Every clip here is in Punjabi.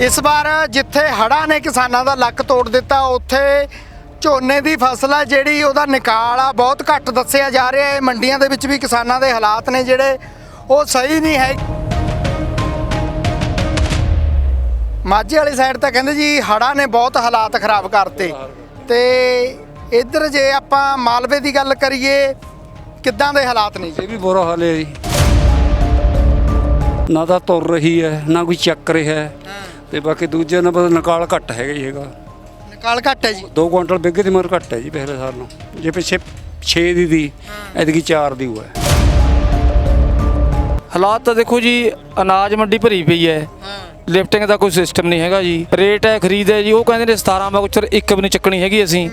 ਇਸ ਵਾਰ ਜਿੱਥੇ ਹੜ੍ਹਾਂ ਨੇ ਕਿਸਾਨਾਂ ਦਾ ਲੱਕ ਤੋੜ ਦਿੱਤਾ ਉੱਥੇ ਝੋਨੇ ਦੀ ਫਸਲ ਆ ਜਿਹੜੀ ਉਹਦਾ ਨਿਕਾਲ ਆ ਬਹੁਤ ਘੱਟ ਦੱਸਿਆ ਜਾ ਰਿਹਾ। ਹੈ ਮੰਡੀਆਂ ਦੇ ਵਿੱਚ ਵੀ ਕਿਸਾਨਾਂ ਦੇ ਹਾਲਾਤ ਨੇ ਜਿਹੜੇ ਉਹ ਸਹੀ ਨਹੀਂ ਹੈ। ਮਾਝੇ ਵਾਲੀ ਸਾਈਡ ਤਾਂ ਕਹਿੰਦੇ ਜੀ ਹੜ੍ਹਾਂ ਨੇ ਬਹੁਤ ਹਾਲਾਤ ਖਰਾਬ ਕਰਤੇ। ਤੇ ਇੱਧਰ ਜੇ ਆਪਾਂ ਮਾਲਵੇ ਦੀ ਗੱਲ ਕਰੀਏ ਕਿੱਦਾਂ ਦੇ ਹਾਲਾਤ ਨੇ ਜੀ? ਇਹ ਵੀ ਬੁਰਾ ਹਾਲ ਹੈ ਜੀ। ਨਾ ਤਾਂ ਤੁਰ ਰਹੀ ਹੈ ਨਾ ਕੋਈ ਚੱਕ ਰਿਹਾ ਹੈ। ਤੇ ਬਾਕੀ ਦੂਜੇ ਨੰਬਰ ਨਿਕਾਲ ਘੱਟ ਹੈਗਾ ਹੀ ਹੈਗਾ। ਨਿਕਾਲ ਘੱਟ ਹੈ ਜੀ? 2 ਕੁਇੰਟਲ ਬਿੱਗੇ ਦੀ ਮਰ ਘੱਟ ਹੈ ਜੀ ਪਿਛਲੇ ਸਾਲ ਨੂੰ। ਜੇ ਪਿੱਛੇ 6 ਦੀ ਦੀ ਐਤਕੀ 4 ਦੀ ਹੋਇਆ। ਹਾਲਾਤ ਤਾਂ ਦੇਖੋ ਜੀ ਅਨਾਜ ਮੰਡੀ ਭਰੀ ਪਈ ਹੈ। ਲਿਫਟਿੰਗ ਦਾ ਕੋਈ ਸਿਸਟਮ ਨਹੀਂ ਹੈਗਾ ਜੀ। ਰੇਟ ਹੈ ਖਰੀਦ ਹੈ ਜੀ ਉਹ ਕਹਿੰਦੇ ਨੇ 17 ਮਗਚਰ ਇੱਕ ਵੀ ਨਹੀਂ ਚੱਕਣੀ ਹੈਗੀ ਅਸੀਂ।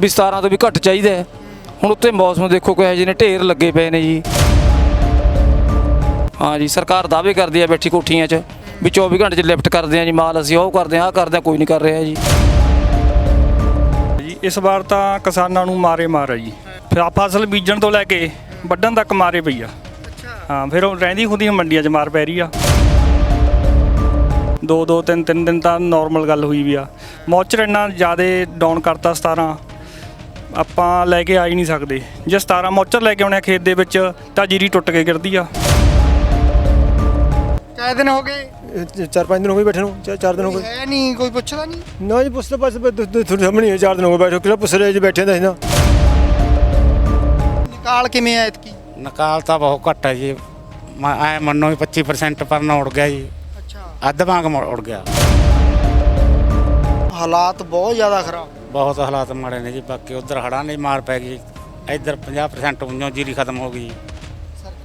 ਵੀ 17 ਤੋਂ ਵੀ ਘੱਟ ਚਾਹੀਦਾ। ਹੁਣ ਉੱਤੇ ਮੌਸਮ ਦੇਖੋ ਕਿਹੋ ਜਿਹੇ ਨੇ ਢੇਰ ਲੱਗੇ ਪਏ ਨੇ ਜੀ। ਹਾਂ ਜੀ ਸਰਕਾਰ ਦਾਅਵੇ ਕਰਦੀ ਹੈ ਬੈਠੀ ਕੋਠੀਆਂ 'ਚ। ਵੀ 24 ਘੰਟੇ 'ਚ ਲਿਫਟ ਕਰਦੇ ਆ ਜੀ ਮਾਲ ਅਸੀਂ ਉਹ ਕਰਦੇ ਆ ਆਹ ਕਰਦੇ ਆ ਕੋਈ ਨਹੀਂ ਕਰ ਰਿਹਾ ਜੀ। ਜੀ ਇਸ ਵਾਰ ਤਾਂ ਕਿਸਾਨਾਂ ਨੂੰ ਮਾਰੇ ਮਾਰ ਆ ਜੀ। ਫਿਰ ਫਸਲ ਬੀਜਣ ਤੋਂ ਲੈ ਕੇ ਵੱਢਣ ਤੱਕ ਮਾਰੇ ਪਈ ਆ। ਹਾਂ ਫਿਰ ਉਹ ਰਹਿੰਦੀ ਖੁਦੀ ਮੰਡੀਆਂ 'ਚ ਮਾਰ ਪੈ ਰਹੀ ਆ। ਦੋ ਦੋ ਤਿੰਨ ਤਿੰਨ ਦਿਨ ਤਾਂ ਨਾਰਮਲ ਗੱਲ ਹੋਈ ਵੀ ਆ। ਮੌਚਰ ਇੰਨਾ ਜ਼ਿਆਦਾ ਡਾਊਨ ਕਰਤਾ 17 ਆਪਾਂ ਲੈ ਕੇ ਆ ਹੀ ਨਹੀਂ ਸਕਦੇ। ਜੇ 17 ਮੌਚਰ ਲੈ ਕੇ ਆਉਣੇ ਆ ਖੇਤ ਦੇ ਵਿੱਚ ਤਾਂ ਜੀਰੀ ਟੁੱਟ ਕੇ ਗਿਰਦੀ ਆ। ਕਾਇ ਦਿਨ ਹੋ ਗਏ। ਇਹ ਚਾਰ ਪੰਜ ਦਿਨ ਹੋ ਗਏ ਬੈਠੇ ਨੂੰ ਚਾਰ ਚਾਰ ਦਿਨ ਹੋ ਗਏ। ਹੈ ਨਹੀਂ ਕੋਈ ਪੁੱਛਦਾ ਨਹੀਂ। ਨਾ ਜੀ ਪੁੱਛਦੇ ਬਸ ਬ- ਤੁ- ਤੁ- ਤੁਹਾਡੇ ਸਾਹਮਣੇ ਹੀ ਹੈ, ਚਾਰ ਦਿਨ ਹੋ ਗਏ ਬੈਠੇ ਕਿਹੜਾ ਪੁੱਛ ਰਿਹਾ ਜੀ ਬੈਠੇ ਦਾ ਸੀ ਨਾ ਨਿਕਾਲ ਕਿਵੇਂ ਆ ਇਤਕੀ ਨਿਕਾਲ ਤਾਂ ਬਹੁਤ ਘੱਟ ਹੈ ਜੀ। ਮੈਂ ਐ ਮੰਨੋ ਵੀ 25% ਪਰ ਨਾ ਉੜ ਗਿਆ ਜੀ। ਅੱਛਾ। ਅੱਧ ਵਾਂਗ ਮੁੜ ਉੜ ਗਿਆ। ਹਾਲਾਤ ਬਹੁਤ ਜ਼ਿਆਦਾ ਖਰਾਬ। ਬਹੁਤ ਹਾਲਾਤ ਮਾੜੇ ਨੇ ਜੀ ਬਾਕੀ ਉਧਰ ਹੜਾਂ ਨੇ ਮਾਰ ਪੈ ਗਈ। ਇੱਧਰ 50% ਉਈਓ ਜੀਰੀ ਖਤਮ ਹੋ ਗਈ।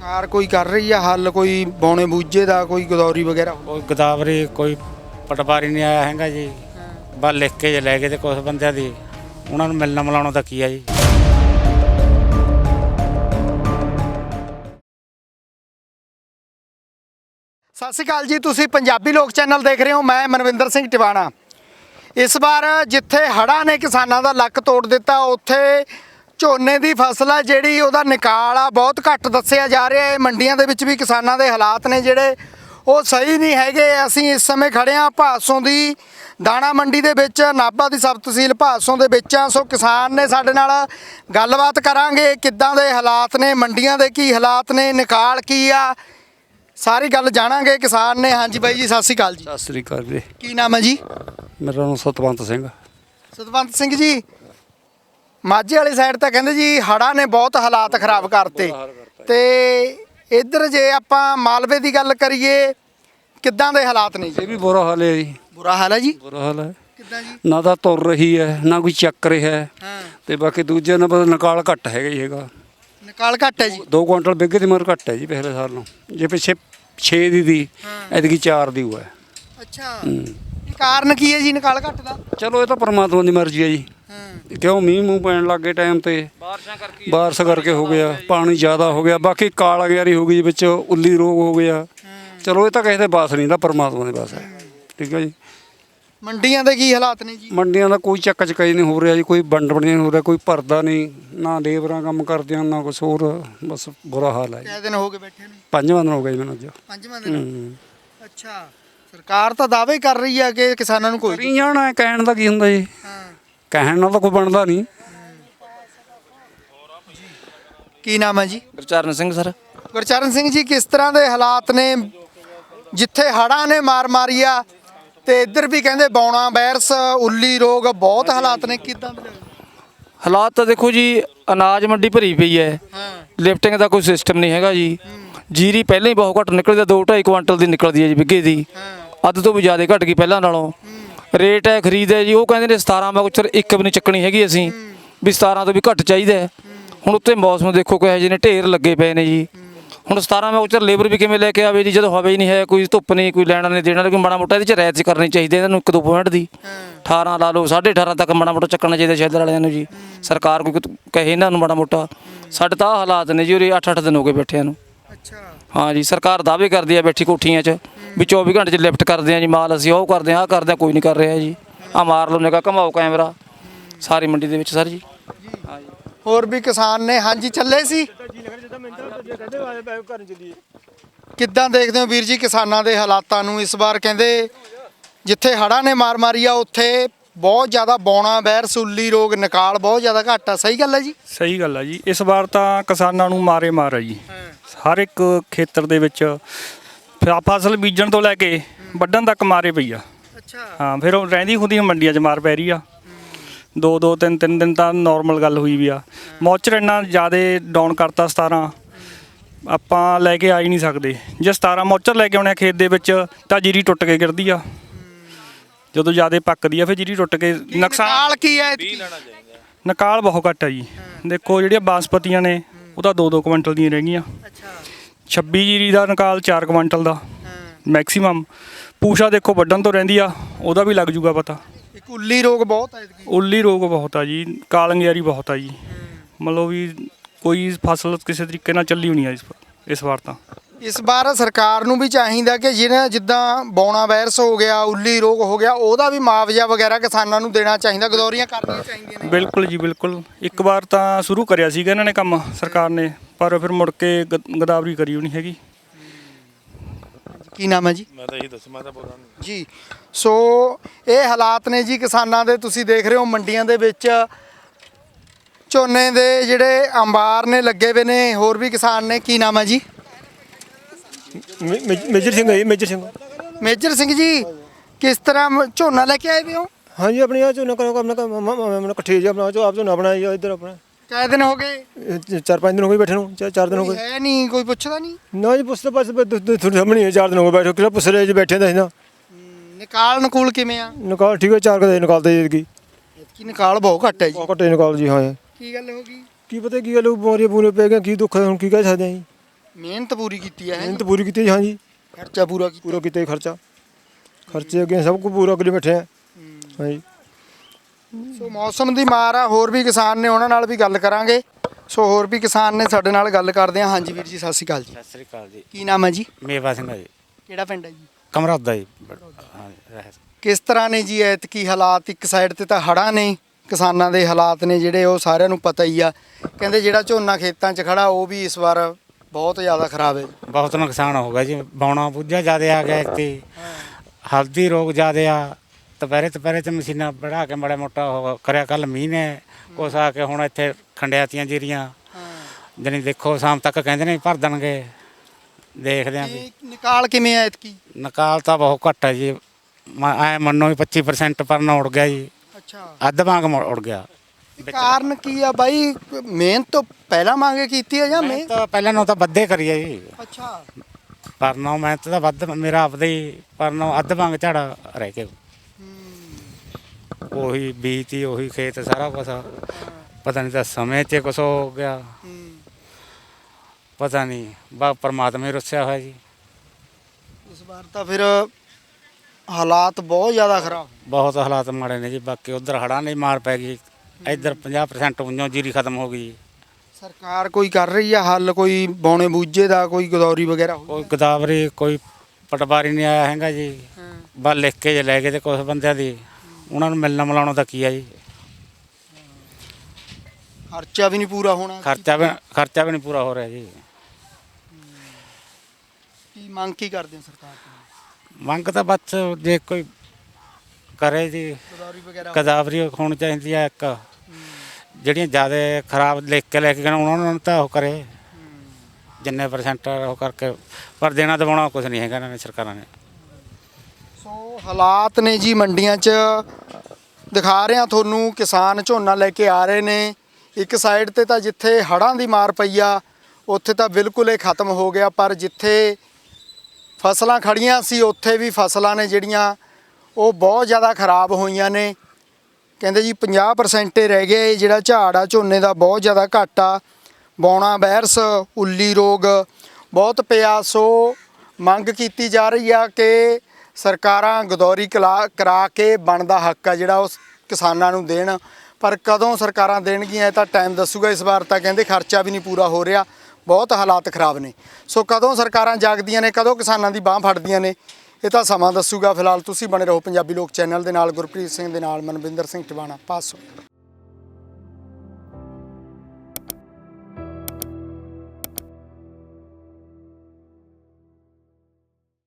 ਸਰਕਾਰ ਕੋਈ ਕਰ ਰਹੀ ਆ? ਹੱਲ ਕੋਈ ਬੌਣੇ ਬੂਝੇ ਦਾ ਕੋਈ ਗਦੌਰੀ ਵਗੈਰਾ? ਕੋਈ ਗਦਾਵਰੀ ਕੋਈ ਪਟਵਾਰੀ ਨਹੀਂ ਆਇਆ ਹੈਗਾ ਜੀ। ਬਸ ਲਿਖ ਕੇ ਜੇ ਲੈ ਗਏ ਤੇ ਕੁਝ ਬੰਦਿਆਂ ਦੀ ਉਹਨਾਂ ਨੂੰ ਮਿਲਣਾ ਮਿਲਾਉਣਾ ਤਾਂ ਕੀ ਆ ਜੀ। ਸਤਿ ਸ਼੍ਰੀ ਅਕਾਲ ਜੀ ਤੁਸੀਂ ਪੰਜਾਬੀ ਲੋਕ ਚੈਨਲ ਦੇਖ ਰਹੇ ਹੋ ਮੈਂ ਮਨਵਿੰਦਰ ਸਿੰਘ ਟਿਵਾਣਾ। ਇਸ ਵਾਰ ਜਿੱਥੇ ਹੜ੍ਹਾਂ ਨੇ ਕਿਸਾਨਾਂ ਦਾ ਲੱਕ ਤੋੜ ਦਿੱਤਾ ਉੱਥੇ ਝੋਨੇ ਦੀ ਫਸਲ ਆ ਜਿਹੜੀ ਉਹਦਾ ਨਿਕਾਲ ਆ ਬਹੁਤ ਘੱਟ ਦੱਸਿਆ ਜਾ ਰਿਹਾ। ਹੈ ਮੰਡੀਆਂ ਦੇ ਵਿੱਚ ਵੀ ਕਿਸਾਨਾਂ ਦੇ ਹਾਲਾਤ ਨੇ ਜਿਹੜੇ ਉਹ ਸਹੀ ਨਹੀਂ ਹੈਗੇ। ਅਸੀਂ ਇਸ ਸਮੇਂ ਖੜੇ ਹਾਂ ਭਾਸੋਂ ਦੀ ਦਾਣਾ ਮੰਡੀ ਦੇ ਵਿੱਚ ਨਾਭਾ ਦੀ ਸਬ ਤਹਿਸੀਲ ਭਾਸੋਂ ਦੇ ਵਿੱਚ ਆ ਸੋ ਕਿਸਾਨ ਨੇ ਸਾਡੇ ਨਾਲ ਗੱਲਬਾਤ ਕਰਾਂਗੇ ਕਿੱਦਾਂ ਦੇ ਹਾਲਾਤ ਨੇ ਮੰਡੀਆਂ ਦੇ ਕੀ ਹਾਲਾਤ ਨੇ ਨਿਕਾਲ ਕੀ ਆ ਸਾਰੀ ਗੱਲ ਜਾਣਾਂਗੇ ਕਿਸਾਨ ਨੇ। ਹਾਂਜੀ ਬਾਈ ਜੀ ਸਤਿ ਸ਼੍ਰੀ ਅਕਾਲ ਜੀ। ਸਤਿ ਸ੍ਰੀ ਅਕਾਲ ਜੀ ਕੀ ਨਾਮ ਹੈ ਜੀ? ਮੇਰਾ ਨਾਮ ਸਤਵੰਤ ਸਿੰਘ ਸਤਵੰਤ ਸਿੰਘ ਜੀ ਮਾਝੇ ਵਾਲੀ ਸਾਈਡ ਤਾਂ ਕਹਿੰਦੇ ਜੀ ਹੜ੍ਹਾਂ ਨੇ ਬਹੁਤ ਹਾਲਾਤ ਖਰਾਬ ਕਰਤੇ। ਤੇ ਇੱਧਰ ਜੇ ਆਪਾਂ ਮਾਲਵੇ ਦੀ ਗੱਲ ਕਰੀਏ ਕਿੱਦਾਂ ਦੇ ਹਾਲਾਤ ਨੇ ਜੀ? ਇਹ ਵੀ ਬੁਰਾ ਹਾਲ ਹੈ ਜੀ। ਬੁਰਾ ਹਾਲ ਹੈ ਜੀ? ਬੁਰਾ ਹਾਲ ਹੈ। ਕਿੱਦਾਂ ਜੀ? ਨਾ ਤਾਂ ਤੁਰ ਰਹੀ ਹੈ ਨਾ ਕੋਈ ਚੱਕ ਰਿਹਾ ਹੈ। ਹਾਂ। ਤੇ ਬਾਕੀ ਦੂਜੇ ਨੰਬਰ ਨਿਕਾਲ ਘੱਟ ਹੈਗਾ ਹੀ ਹੈਗਾ। ਨਿਕਾਲ ਘੱਟ ਹੈ ਜੀ? 2 ਕੁਇੰਟਲ ਬਿੱਗੇ ਦੀ ਮਰ ਘੱਟ ਹੈ ਜੀ ਪਿਛਲੇ ਸਾਲ ਨੂੰ। ਜੇ ਪਿੱਛੇ 6 ਦੀ ਦੀ ਐਤਕੀ 4 ਦੀ ਹੋਇਆ। ਅੱਛਾ। ਕਾਰਨ ਕੀ ਹੈ ਜੀ ਨਿਕਾਲ ਘੱਟ ਦਾ? ਚਲੋ ਇਹ ਤਾਂ ਪਰਮਾਤਮਾ ਦੀ ਮਰਜ਼ੀ ਹੈ ਜੀ। ਕਿਉਂ ਮੀਂਹ ਮੂੰਹ ਪੈਣ ਲੱਗੇ ਟਾਈਮ ਤੇ? ਬਾਰਿਸ਼ਾਂ ਕਰਕੇ ਬਾਰਿਸ਼ ਕਰਕੇ ਹੋ ਗਿਆ ਪਾਣੀ ਜ਼ਿਆਦਾ ਹੋ ਗਿਆ ਬਾਕੀ ਕਾਲਾ ਗਿਆਰੀ ਹੋ ਗਈ ਵਿੱਚ ਉੱਲੀ ਰੋਗ ਹੋ ਗਿਆ। ਚਲੋ ਇਹ ਤਾਂ ਕਿਸੇ ਦੇ ਬਾਸ ਨਹੀਂ ਦਾ ਪਰਮਾਤਮਾ ਦੇ ਬਾਸ ਹੈ। ਠੀਕ ਹੈ ਜੀ। ਮੰਡੀਆਂ ਦੇ ਕੀ ਹਾਲਾਤ ਨੇ ਜੀ? ਮੰਡੀਆਂ ਦਾ ਕੋਈ ਚੱਕ ਚਕਾਈ ਨਹੀਂ ਹੋ ਰਿਹਾ ਜੀ ਕੋਈ ਵੰਡ ਵੰਡੀ ਨਹੀਂ ਹੋ ਰਿਹਾ ਕੋਈ ਭਰਦਾ ਨਹੀਂ ਨਾ ਲੇਬਰਾਂ ਕੰਮ ਕਰਦਿਆਂ ਨਾ ਕੁਛ ਹੋਰ ਬਸ ਬੁਰਾ ਹਾਲ ਹੈ ਜੀ। ਕਿੰਨੇ ਦਿਨ ਹੋ ਗਏ ਬੈਠੇ ਨੂੰ? ਪੰਜਵਾਂ ਦਿਨ ਹੋ ਗਿਆ ਜੀ ਮੈਨੂੰ ਅੱਜ। ਪੰਜਵਾਂ ਦਿਨ? ਹੂੰ। ਅੱਛਾ ਸਰਕਾਰ ਤਾਂ ਦਾਅਵੇ ਕਰ ਰਹੀ ਆ ਕਿ ਕਿਸਾਨਾਂ ਨੂੰ ਕੋਈ ਕਰੀ ਜਾਣਾ ਹੈ, ਕਹਿਣ ਦਾ ਕੀ ਹੁੰਦਾ ਜੀ? ਹਾਂ। ਕਹਿਣ ਨਾਲ ਤਾਂ ਕੋਈ ਬਣਦਾ ਨਹੀਂ। ਕੀ ਨਾਮ ਹੈ ਜੀ? ਗੁਰਚਰਨ ਸਿੰਘ ਸਰ। ਗੁਰਚਰਨ ਸਿੰਘ ਜੀ ਕਿਸ ਤਰ੍ਹਾਂ ਦੇ ਹਾਲਾਤ ਨੇ? ਜਿੱਥੇ ਹੜ੍ਹਾਂ ਨੇ ਮਾਰ ਮਾਰੀ ਆ ਤੇ ਇੱਧਰ ਵੀ ਕਹਿੰਦੇ ਬੌਣਾ ਵਾਇਰਸ ਉੱਲੀ ਰੋਗ ਬਹੁਤ ਹਾਲਾਤ ਨੇ। ਕਿਦਾਂ ਦੇ ਹਾਲਾਤ ਤਾਂ ਦੇਖੋ ਜੀ ਅਨਾਜ ਮੰਡੀ ਭਰੀ ਪਈ ਹੈ। ਲਿਫਟਿੰਗ ਦਾ ਕੋਈ ਸਿਸਟਮ ਨਹੀਂ ਹੈਗਾ ਜੀ। ਜੀਰੀ ਪਹਿਲਾਂ ਹੀ ਬਹੁਤ ਘੱਟ ਨਿਕਲਦੀ ਆ 2.5 ਕੁਇੰਟਲ ਦੀ ਨਿਕਲਦੀ ਹੈ ਜੀ ਬਿੱਗੇ ਦੀ। ਅੱਧ ਤੋਂ ਵੀ ਜ਼ਿਆਦਾ ਘਟ ਗਈ ਪਹਿਲਾਂ ਨਾਲੋਂ। ਰੇਟ ਹੈ ਖਰੀਦ ਹੈ ਜੀ ਉਹ ਕਹਿੰਦੇ ਨੇ 17 ਮਗਚਰ ਇੱਕ ਵੀ ਨਹੀਂ ਚੱਕਣੀ ਹੈਗੀ ਅਸੀਂ ਵੀ 17 ਤੋਂ ਵੀ ਘੱਟ ਚਾਹੀਦਾ ਹੈ। ਹੁਣ ਉੱਤੇ ਮੌਸਮ ਦੇਖੋ ਕਿਹੋ ਜਿਹੇ ਨੇ ਢੇਰ ਲੱਗੇ ਪਏ ਨੇ ਜੀ। ਹੁਣ 17 ਮਗਚਰ ਲੇਬਰ ਵੀ ਕਿਵੇਂ ਲੈ ਕੇ ਆਵੇ ਜੀ ਜਦੋਂ ਹਵਾ ਹੀ ਨਹੀਂ ਹੈ ਕੋਈ ਧੁੱਪ ਨਹੀਂ ਕੋਈ ਲੈਣਾ ਨਹੀਂ ਦੇਣਾ ਨਹੀਂ ਕੋਈ ਮਾੜਾ ਮੋਟਾ ਇਹਦੇ ਚ ਰੈਤ ਕਰਨੀ ਚਾਹੀਦੀ ਹੈ ਇਹਨਾਂ ਨੂੰ ਇੱਕ ਦੋ ਪੁਆਇੰਟ ਦੀ। 18 ਲਾ ਲਓ 18.5 ਤੱਕ ਮਾੜਾ ਮੋਟਾ ਚੱਕਣਾ ਚਾਹੀਦਾ ਸ਼ੈਲਰ ਵਾਲਿਆਂ ਨੂੰ ਜੀ। ਸਰਕਾਰ ਕੋਈ ਕਹੇ ਇਹਨਾਂ ਨੂੰ ਮਾੜਾ ਮੋਟਾ। ਸਾਡੇ ਤਾਂ ਆਹ ਹਾਲਾਤ ਨੇ ਜੀ ਉਰੇ 8-8 ਦਿਨ ਹੋ ਗਏ ਬੈਠਿਆਂ ਨੂੰ। ਅੱਛਾ। ਹਾਂ ਜੀ ਸਰਕਾਰ ਦਾਅਵੇ ਕਰਦੀ ਹੈ ਬੈਠੀ ਕੋਠੀਆਂ 'ਚ। ਵੀ 24 ਘੰਟੇ 'ਚ ਲਿਫਟ ਕਰਦੇ ਆ ਜੀ ਮਾਲ ਅਸੀਂ ਉਹ ਕਰਦੇ ਆ ਆਹ ਕਰਦੇ ਆ ਕੋਈ ਨਹੀਂ ਕਰ ਰਿਹਾ ਜੀ। ਆ ਮਾਰ ਲਓ ਨਿਕਾ ਘਮਾਓ ਕੈਮਰਾ। ਸਾਰੀ ਮੰਡੀ ਦੇ ਵਿੱਚ ਸਰ ਜੀ। ਹੋਰ ਵੀ ਕਿਸਾਨ ਨੇ ਹਾਂਜੀ ਚੱਲੇ ਸੀ? ਕਿੱਦਾਂ ਦੇਖਦੇ ਹੋ ਵੀਰ ਜੀ ਕਿਸਾਨਾਂ ਦੇ ਹਾਲਾਤਾਂ ਨੂੰ? ਇਸ ਵਾਰ ਕਹਿੰਦੇ ਜਿੱਥੇ ਹੜ੍ਹਾਂ ਨੇ ਮਾਰ ਮਾਰੀ ਆ ਉੱਥੇ ਬਹੁਤ ਜ਼ਿਆਦਾ ਬੌਣਾ ਬਹਿਰ ਸੁੱਲੀ ਰੋਗ ਨਿਕਾਲ ਬਹੁਤ ਜ਼ਿਆਦਾ ਘੱਟ ਆ। ਸਹੀ ਗੱਲ ਹੈ ਜੀ? ਸਹੀ ਗੱਲ ਆ ਜੀ। ਇਸ ਵਾਰ ਤਾਂ ਕਿਸਾਨਾਂ ਨੂੰ ਮਾਰੇ ਮਾਰ ਆ ਜੀ। ਹਰ ਇੱਕ ਖੇਤਰ ਦੇ ਵਿੱਚ ਫ- ਫਸਲ ਬੀਜਣ ਤੋਂ ਲੈ ਕੇ ਵੱਢਣ ਤੱਕ ਮਾਰੇ ਪਈ ਆ। ਅੱਛਾ। ਹਾਂ ਫਿਰ ਉਹ ਰਹਿੰਦੀ ਖੁੰਦੀ ਮੰਡੀਆਂ 'ਚ ਮਾਰ ਪੈ ਰਹੀ ਆ। ਦੋ ਦੋ ਤਿੰਨ ਤਿੰਨ ਦਿਨ ਤਾਂ ਨਾਰਮਲ ਗੱਲ ਹੋਈ ਵੀ ਆ। ਮੌਚਰ ਇੰਨਾ ਜ਼ਿਆਦਾ ਡਾਊਨ ਕਰਤਾ 17 ਆਪਾਂ ਲੈ ਕੇ ਆ ਹੀ ਨਹੀਂ ਸਕਦੇ। ਜੇ 17 ਮੌਚਰ ਲੈ ਕੇ ਆਉਣੇ ਆ ਖੇਤ ਦੇ ਵਿੱਚ ਤਾਂ ਜੀਰੀ ਟੁੱਟ ਕੇ ਗਿਰਦੀ ਆ। ਜਦੋਂ ਜ਼ਿਆਦਾ ਪੱਕਦੀ ਆ ਫਿਰ ਜੀਰੀ ਟੁੱਟ ਕੇ ਨੁਕਸਾਨ ਨਿਕਾਲ ਕੀ ਹੈ ਐਤਕੀ? ਨਿਕਾਲ ਬਹੁਤ ਘੱਟ ਆ ਜੀ। ਦੇਖੋ ਜਿਹੜੀਆਂ ਬਾਸਪਤੀਆਂ ਨੇ ਉਹ ਤਾਂ 2-2 ਕੁਇੰਟਲ ਦੀਆਂ ਰਹਿ ਗਈਆਂ। ਅੱਛਾ। 26 ਜੀਰੀ ਦਾ ਨਿਕਾਲ 4 ਕੁਇੰਟਲ ਦਾ। ਮੈਕਸਿਮਮ। ਪੂਸ਼ਾ ਦੇਖੋ ਵੱਢਣ ਤੋਂ ਰਹਿੰਦੀ ਆ ਉਹਦਾ ਵੀ ਲੱਗ ਜੂਗਾ ਪਤਾ। ਇੱਕ ਉੱਲੀ ਰੋਗ ਬਹੁਤ ਹੈ ਐਤਕੀ। ਉੱਲੀ ਰੋਗ ਬਹੁਤ ਆ ਜੀ ਕਾਲੰਗਿਆਰੀ ਬਹੁਤ ਆ ਜੀ। ਮਤਲਬ ਵੀ ਕੋਈ ਫਸਲ ਕਿਸੇ ਤਰੀਕੇ ਨਾਲ ਚੱਲੀ ਹੋਣੀ ਆ ਇਸ ਇਸ ਵਾਰ ਤਾਂ। ਇਸ ਵਾਰ ਸਰਕਾਰ ਨੂੰ ਵੀ ਚਾਹੀਦਾ ਕਿ ਜਿਹਨੇ ਜਿੱਦਾਂ ਬੌਣਾ ਵਾਇਰਸ ਹੋ ਗਿਆ ਉੱਲੀ ਰੋਗ ਹੋ ਗਿਆ ਉਹਦਾ ਵੀ ਮੁਆਵਜ਼ਾ ਵਗੈਰਾ ਕਿਸਾਨਾਂ ਨੂੰ ਦੇਣਾ ਚਾਹੀਦਾ ਗਦੌਰੀਆਂ ਕਰਨੀਆਂ ਚਾਹੀਦੀਆਂ ਨੇ। ਬਿਲਕੁਲ ਜੀ ਬਿਲਕੁਲ। ਇੱਕ ਵਾਰ ਤਾਂ ਸ਼ੁਰੂ ਕਰਿਆ ਸੀਗਾ ਇਹਨਾਂ ਨੇ ਕੰਮ ਸਰਕਾਰ ਨੇ ਪਰ ਫਿਰ ਮੁੜ ਕੇ ਗ- ਗਦਾਵਰੀ ਕਰੀ ਹੋਣੀ ਹੈਗੀ। ਕੀ ਨਾਮ ਹੈ ਜੀ? ਮੈਂ ਤਾਂ ਇਹੀ ਦੱਸ ਮੈਂ ਤਾਂ ਬੋਲਾਂ ਜੀ ਸੋ ਇਹ ਹਾਲਾਤ ਨੇ ਜੀ ਕਿਸਾਨਾਂ ਦੇ ਤੁਸੀਂ ਦੇਖ ਰਹੇ ਹੋ ਮੰਡੀਆਂ ਦੇ ਵਿੱਚ ਝੋਨੇ ਦੇ ਜਿਹੜੇ ਅੰਬਾਰ ਨੇ ਲੱਗੇ ਹੋਏ ਨੇ ਹੋਰ ਵੀ ਕਿਸਾਨ ਨੇ ਕੀ ਨਾਮ ਹੈ ਜੀ? ਮੇਜਰ ਸਿੰਘ ਹੈ ਜੀ ਮੇਜਰ ਸਿੰਘ। ਮੇਜਰ ਸਿੰਘ ਜੀ ਕਿਸ ਤਰ੍ਹਾਂ ਮ- ਝੋਨਾ ਲੈ ਕੇ ਆਏ ਵੀ ਹੋ? ਹਾਂਜੀ ਆਪਣੀ ਆ ਝੋਨਾ ਕਰੋ ਆਪਣਾ ਕੰਮ ਆਪਣਾ ਇਕੱਠੇ ਜੀ ਆਪਣਾ ਜੋ ਆਪ ਝੋਨਾ ਆਪਣਾ ਜੀ ਇੱਧਰ ਆਪਣਾ। ਕਈ ਦਿਨ ਹੋ ਗਏ। ਇਹ ਚਾਰ ਪੰਜ ਦਿਨ ਹੋ ਗਏ ਬੈਠੇ ਨੂੰ ਚਾਰ ਚਾਰ ਦਿਨ ਹੋ ਕੋਈ ਗਏ। ਹੈ ਨਹੀਂ ਕੋਈ ਪੁੱਛਦਾ ਨਹੀਂ ਨਾ ਜੀ ਪੁੱਛਦੇ ਬਸ ਤੁਹਾਡੇ ਸਾਹਮਣੇ ਹੀ ਹੈ, ਚਾਰ ਦਿਨ ਹੋ ਗਏ ਬੈਠੇ ਕਿਹੜਾ ਪੁੱਛ ਰਹੇ ਜੀ ਬੈਠੇ ਦਾ ਨਾ। ਨਿਕਾਲ ਨਕੂਲ ਕਿਵੇਂ ਆ? ਨਿਕਾਲ ਠੀਕ ਹੈ ਚਾਰ ਕਦੇ ਨਿਕਾਲਦੇ ਜੀ। ਕੀ ਕੀ ਨਿਕਾਲ ਬਹੁਤ ਘੱਟ ਹੈ ਜੀ। ਬਹੁਤ ਘੱਟੇ ਨਿਕਾਲ ਜੀ ਹਾਂ। ਕੀ ਗੱਲ ਹੋ ਗਈ? ਕੀ ਪਤਾ ਕੀ ਗੱਲ ਬਿਮਾਰੀਆਂ ਪੂਰੇ ਪੈ ਗਈਆਂ ਕੀ ਦੁੱਖ ਹੈ ਹੁਣ ਕੀ ਕਹਿ ਸਕਦੇ ਹਾਂ ਜੀ। ਮਿਹਨਤ ਪੂਰੀ ਕੀਤੀ ਹੈ ਮਿਹਨਤ ਪੂਰੀ ਕੀਤੀ ਹਾਂ ਜੀ ਖਰਚਾ ਪੂਰਾ ਕੀਤਾ। ਪੂਰਾ ਕੀਤਾ ਜੀ ਖਰਚਾ। ਖਰਚੇ ਅੱਗੇ ਸਭ ਕੁਝ ਪੂਰਾ ਕਰੀ ਬੈਠੇ ਆ। ਹਾਂ। ਜੀ ਸੋ ਮੌਸਮ ਦੀ ਮਾਰ ਆ ਹੋਰ ਵੀ ਕਿਸਾਨ ਨੇ ਉਹਨਾਂ ਨਾਲ ਵੀ ਗੱਲ ਕਰਾਂਗੇ। ਸੋ ਹੋਰ ਵੀ ਕਿਸਾਨ ਨੇ ਸਾਡੇ ਨਾਲ ਗੱਲ ਕਰਦੇ ਆ। ਹਾਂਜੀ ਵੀਰ ਜੀ ਸਤਿ ਸ਼੍ਰੀ ਅਕਾਲ ਜੀ। ਸਤਿ ਸ੍ਰੀ ਅਕਾਲ ਜੀ। ਕੀ ਨਾਮ ਹੈ ਜੀ? ਮੇਵਾ ਸਿੰਘ ਆ ਜੀ। ਕਿਹੜਾ ਪਿੰਡ ਹੈ ਜੀ? ਕਮਰੌਦਾ ਜੀ। ਹਾਂ ਕਿਸ ਤਰ੍ਹਾਂ ਨੇ ਜੀ ਐਤਕੀ ਹਾਲਾਤ? ਇੱਕ ਸਾਈਡ ਤੇ ਤਾਂ ਹੜ੍ਹਾਂ ਨੇ ਕਿਸਾਨਾਂ ਦੇ ਹਾਲਾਤ ਨੇ ਜਿਹੜੇ ਉਹ ਸਾਰਿਆਂ ਨੂੰ ਪਤਾ ਹੀ ਆ। ਕਹਿੰਦੇ ਜਿਹੜਾ ਝੋਨਾ ਖੇਤਾਂ 'ਚ ਖੜਾ ਉਹ ਵੀ ਇਸ ਵਾਰ ਬਹੁਤ ਜ਼ਿਆਦਾ ਖਰਾਬ ਹੈ ਬਹੁਤ ਨੁਕਸਾਨ ਹੋ ਗਿਆ ਜੀ। ਬੌਣਾ ਬੁੱਝਾ ਜ਼ਿਆਦਾ ਆ ਗਿਆ ਤੇ ਹਲਦੀ ਰੋਗ ਜ਼ਿਆਦਾ ਆ। ਦੁਪਹਿਰੇ ਦੁਪਹਿਰੇ ਤੇ ਮਸ਼ੀਨਾਂ ਬੜਾ ਕੇ ਮੜਾ ਮੋਟਾ ਉਹ ਕਰਿਆ ਕੱਲ ਮੀਂਹ ਨੇ। ਕੁਛ ਆ ਕੇ ਹੁਣ ਇੱਥੇ ਖੰਡਿਆਤੀਆਂ ਜੀਰੀਆਂ। ਜਣੀ ਦੇਖੋ ਸ਼ਾਮ ਤੱਕ ਕਹਿੰਦੇ ਨੇ ਭਰ ਦੇਣਗੇ। ਦੇਖਦੇ ਆਂ ਵੀ ਨਿਕਾਲ ਕਿਵੇਂ ਆ ਐਤਕੀ ਨਿਕਾਲ ਤਾਂ ਬਹੁਤ ਘੱਟ ਹੈ ਜੀ। ਐ ਮੰਨੋ ਵੀ 25% ਪਰ ਨਾ ਉੜ ਗਿਆ ਜੀ। ਅੱਛਾ। ਅੱਧ ਵਾਂਗ ਮੁੜ- ਉੜ ਗਿਆ। ਕਾਰਨ ਕੀ ਆ ਬਾਈ? ਮਿਹਨਤ ਤੋਂ ਪਹਿਲਾਂ ਮੰਗੇ ਕੀਤੀ ਆ ਜਾਂ ਮੈਂ ਮਿਹਨਤ ਤਾਂ ਪਹਿਲਾਂ ਨੂੰ ਤਾਂ ਵੱਧੇ ਕਰੀਏ ਜੀ। ਅੱਛਾ। ਪਰ ਨਾ ਮੈਂ ਤਾਂ ਵੱਧ ਮੇਰਾ ਆਪਦਾ ਹੀ ਪਰ ਨਾ ਅੱਧ ਵਾਂਗ ਝਾੜਾ ਰਹਿ ਕੇ ਉਹੀ ਬੀਤੀ ਉਹੀ ਖੇਤ ਸਾਰਾ ਕੁਛ। ਪਤਾ ਨਹੀਂ ਤਾਂ ਸਮੇਂ 'ਚ ਕੁਛ ਹੋ ਗਿਆ। ਪਤਾ ਨਹੀਂ ਬਾ ਪਰਮਾਤਮਾ ਹੀ ਰੁੱਸਿਆ ਹੋਇਆ ਜੀ। ਇਸ ਵਾਰ ਤਾਂ ਫਿਰ ਹਾਲਾਤ ਬਹੁਤ ਜ਼ਿਆਦਾ ਖਰਾਬ। ਬਹੁਤ ਹਾਲਾਤ ਮਾੜੇ ਨੇ ਜੀ ਬਾਕੀ ਉਧਰ ਹੜਾਂ ਨੇ ਮਾਰ ਪੈ ਗਈ। ਇੱਧਰ 50% ਉਈਓ ਜੀਰੀ ਖਤਮ ਹੋ ਗਈ। ਸਰਕਾਰ ਕੋਈ ਕਰ ਰਹੀ ਆ ਹੱਲ ਕੋਈ ਬੌਣੇ ਬੂਝੇ ਦਾ ਕੋਈ ਗਦੌਰੀ ਵਗੈਰਾ ਹੋਈ? ਕੋਈ ਗਦਾਵਰੀ ਕੋਈ ਪਟਵਾਰੀ ਨਹੀਂ ਆਇਆ ਹੈਗਾ ਜੀ। ਬਸ ਲਿਖ ਕੇ ਜੇ ਲੈ ਗਏ ਤੇ ਕੁਝ ਬੰਦਿਆਂ ਦੀ। ਉਹਨਾਂ ਨੂੰ ਮਿਲਣਾ ਮਿਲਾਉਣਾ ਤਾਂ ਕੀ ਆ ਜੀ? ਖਰਚਾ ਵੀ ਨਹੀਂ ਪੂਰਾ ਹੋਣਾ। ਖਰਚਾ ਵੀ ਖਰਚਾ ਵੀ ਨਹੀਂ ਪੂਰਾ ਹੋ ਰਿਹਾ ਜੀ। ਕੀ ਮੰਗ ਕੀ ਕਰਦੇ ਹੋ ਸਰਕਾਰ ਤੋਂ? ਮੰਗ ਤਾਂ ਬਸ ਜੇ ਕੋਈ ਕਰੇ ਜੀ ਗਦੌਰੀ ਵਗੈਰਾ ਗਦਾਵਰੀ ਹੋਣੀ ਚਾਹੀਦੀ ਹੈ ਇੱਕ। ਜਿਹੜੀਆਂ ਜ਼ਿਆਦਾ ਖਰਾਬ ਲਿਖ ਕੇ ਲੈ ਕੇ ਗਏ ਉਹਨਾਂ ਨੂੰ ਤਾਂ ਉਹ ਕਰੇ। ਜਿੰਨੇ ਪਰਸੈਂਟ ਉਹ ਕਰਕੇ। ਪਰ ਦੇਣਾ ਦਵਾਉਣਾ ਕੁਝ ਨਹੀਂ ਹੈਗਾ ਇਹਨਾਂ ਨੇ ਸਰਕਾਰਾਂ ਨੇ। ਸੋ ਹਾਲਾਤ ਨੇ ਜੀ ਮੰਡੀਆਂ 'ਚ। ਦਿਖਾ ਰਿਹਾ ਤੁਹਾਨੂੰ ਕਿਸਾਨ ਝੋਨਾ ਲੈ ਕੇ ਆ ਰਹੇ ਨੇ। ਇੱਕ ਸਾਈਡ ਤੇ ਤਾਂ ਜਿੱਥੇ ਹੜ੍ਹਾਂ ਦੀ ਮਾਰ ਪਈ ਆ ਉੱਥੇ ਤਾਂ ਬਿਲਕੁਲ ਇਹ ਖਤਮ ਹੋ ਗਿਆ। ਪਰ ਜਿੱਥੇ ਫਸਲਾਂ ਖੜੀਆਂ ਸੀ ਉੱਥੇ ਵੀ ਫਸਲਾਂ ਨੇ ਜਿਹੜੀਆਂ ਉਹ ਬਹੁਤ ਜ਼ਿਆਦਾ ਖਰਾਬ ਹੋਈਆਂ ਨੇ। ਕਹਿੰਦੇ ਜੀ 50% ਹੀ ਰਹਿ ਗਿਆ ਇਹ ਜਿਹੜਾ ਝਾੜ ਆ, ਝੋਨੇ ਦਾ ਬਹੁਤ ਜ਼ਿਆਦਾ ਘੱਟ ਆ। ਬੌਣਾ ਵਾਇਰਸ ਉੱਲੀ ਰੋਗ ਬਹੁਤ ਪਿਆ। ਸੋ ਮੰਗ ਕੀਤੀ ਜਾ ਰਹੀ ਆ ਕਿ ਸਰਕਾਰਾਂ ਗਦੌਰੀ ਕਲਾ- ਕਰਾ ਕੇ ਬਣਦਾ ਹੱਕ ਆ ਜਿਹੜਾ ਉਸ ਕਿਸਾਨਾਂ ਨੂੰ ਦੇਣ। ਪਰ ਕਦੋਂ ਸਰਕਾਰਾਂ ਦੇਣਗੀਆਂ ਇਹ ਤਾਂ ਟਾਈਮ ਦੱਸੂਗਾ। ਇਸ ਵਾਰ ਤਾਂ ਕਹਿੰਦੇ ਖਰਚਾ ਵੀ ਨਹੀਂ ਪੂਰਾ ਹੋ ਰਿਹਾ। ਬਹੁਤ ਹਾਲਾਤ ਖਰਾਬ ਨੇ। ਸੋ ਕਦੋਂ ਸਰਕਾਰਾਂ ਜਾਗਦੀਆਂ ਨੇ, ਕਦੋਂ ਕਿਸਾਨਾਂ ਦੀ ਬਾਹ ਫੜਦੀਆਂ ਨੇ? ਇਹ ਤਾਂ ਸਮਾਂ ਦੱਸੂਗਾ। ਫਿਲਹਾਲ ਤੁਸੀਂ ਬਣੇ ਰਹੋ ਪੰਜਾਬੀ ਲੋਕ ਚੈਨਲ ਦੇ ਨਾਲ, ਗੁਰਪ੍ਰੀਤ ਸਿੰਘ ਦੇ ਨਾਲ, ਮਨਵਿੰਦਰ ਸਿੰਘ ਟਿਵਾਣਾ। ਪਾਸੋ।